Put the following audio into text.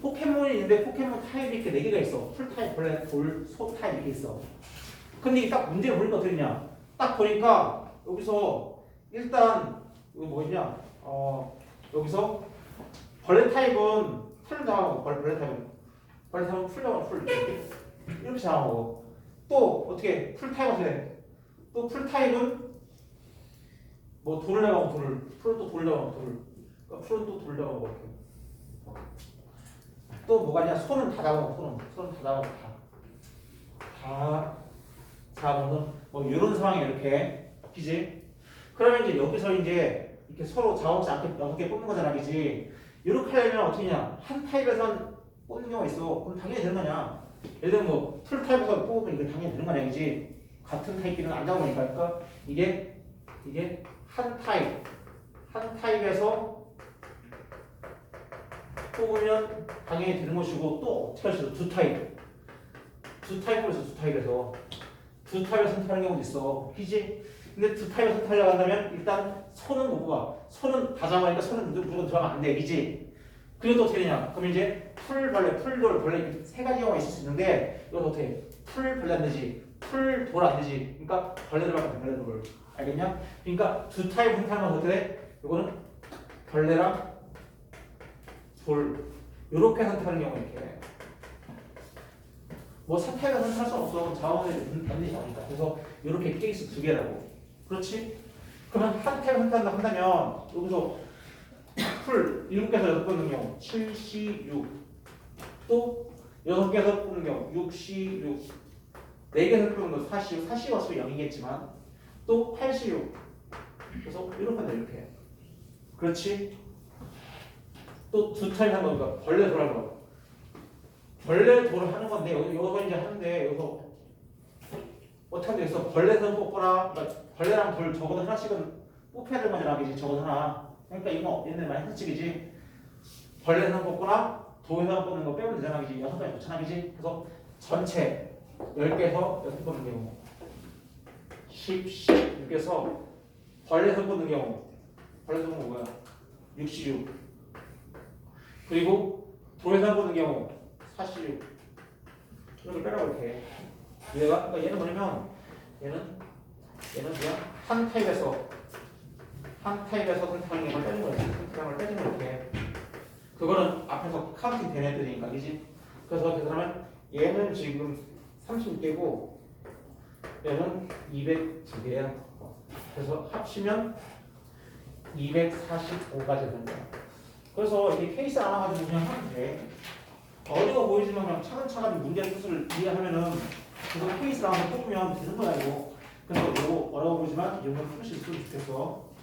포켓몬이 있는데 포켓몬 타입이 이렇게 네 개가 있어. 풀 타입, 벌레, 돌, 소 타입 이렇게 있어. 근데 이게 딱 문제를 보니까 되냐? 딱 보니까 여기서 일단 이거 뭐냐? 어 여기서 벌레 타입은 풀 나오고 벌- 벌레 타입은 벌레 타입은 풀 나오고 풀 이렇게 나오고 또 어떻게 풀 타입 어떻게 돼? 또풀 타입은 뭐 돌을 나가고 돌을 풀은 또 돌을 나가고 돌을 그러니까 풀은 또 돌을 나가고 이렇게 또 뭐가 있냐 손은 다 나가고 손은 손은 다 나가고 다다 잡아놓는 뭐 이런 상황이 이렇게 그지? 그러면 이제 여기서 이제 이렇게 서로 잡아먹지 않게 여섯 개 뽑는 거잖아 그지? 이렇게 하려면 어떻게 냐한 타입에선 뽑는 경우가 있어 그럼 당연히 되는 거냐 예를 들면 뭐 풀 타입에서 뽑으면 이게 당연히 되는 거냐 그지? 같은 타입끼리는 안 나오니까 그러니까 이게 이게 한 타입 한 타입에서 뽑으면 당연히 되는 것이고 또 어떻게 할 수 있어 두 타입 두 타입으로 해서 두 타입에서 두 타입을 선택하는 경우도 있어 그지? 근데 두 타입을 선택하려고 한다면 일단 손은 못 뽑아 손은 다 잡아니까 손은 무조건 들어가면 안 돼 그지? 그리고 또 어떻게 되냐 그럼 이제 풀벌레 풀돌 벌레 세 가지 경우가 있을 수 있는데 이건 어떻게 해? 풀벌레 안 되지 풀돌 안 되지 그러니까 벌레들밖에 안 돼, 벌레돌 알겠냐? 그러니까 두 타입 선택하는 건 어떻게 돼? 이거는 벌레랑 돌. 이렇게 선택하는 경우 이렇게. 뭐 사태가 선택할 수 없어. 자원을 반드시 나오니까 그래서 이렇게 케이스 두 개라고. 그렇지? 그러면 한 탭을 선택한다 한다면 여기서 풀 일곱 개에서 여섯 뽑는 경우 7C6 또 여섯 개에서 뽑는 경우 6C6 네 개에서 뽑는 거 4C6 4C가 어차피 0이겠지만 또 8C6 그래서 이렇게 이렇게. 그렇지? 또두 타입 하는 거니까 벌레 돌아가는 거 벌레 돌을 하는 건데 여기 여기서 이제 하는데 여기서 어떻게 되겠어? 벌레선 뽑거나 그러니까 벌레랑 돌 적어도 하나씩은 뽑혀야 되는 거잖아 그지? 적어도 하나. 그러니까 이거 옛날에 많이 했지 벌레선 뽑거나 돌에서 뽑는 거 빼면 되잖아 그지? 여섯 가지 좋잖아 그지? 그래서 전체 10개에서 여섯 뽑는 경우. 10, 16에서 벌레선 뽑는 경우. 벌레선 뽑는 거 뭐야? 66 그리고 뽑는 경우 46 이렇게 빼라고 이렇게. 얘가 그러니까 얘는 뭐냐면 얘는 얘는 그냥 한 타입에서 한 타입에서 선택하는 걸 빼는 선택하는 걸 빼는 거 이렇게. 그거는 앞에서 카운팅 된 애들이니까 그지? 그래서 그 사람은 얘는 지금 36개고 얘는 202개야. 그래서 합치면 245까지 되는 거야 그래서 이게 케이스 하나 가지고 그냥 하면 돼 어려워 보이지만 그냥 차근차근 문제 뜻을 이해하면은 그거 케이스 한번 뽑으면 되는 거야 이거. 그래서 이거 어려워 보이지만 이 정도 풀수 있으면 좋겠어.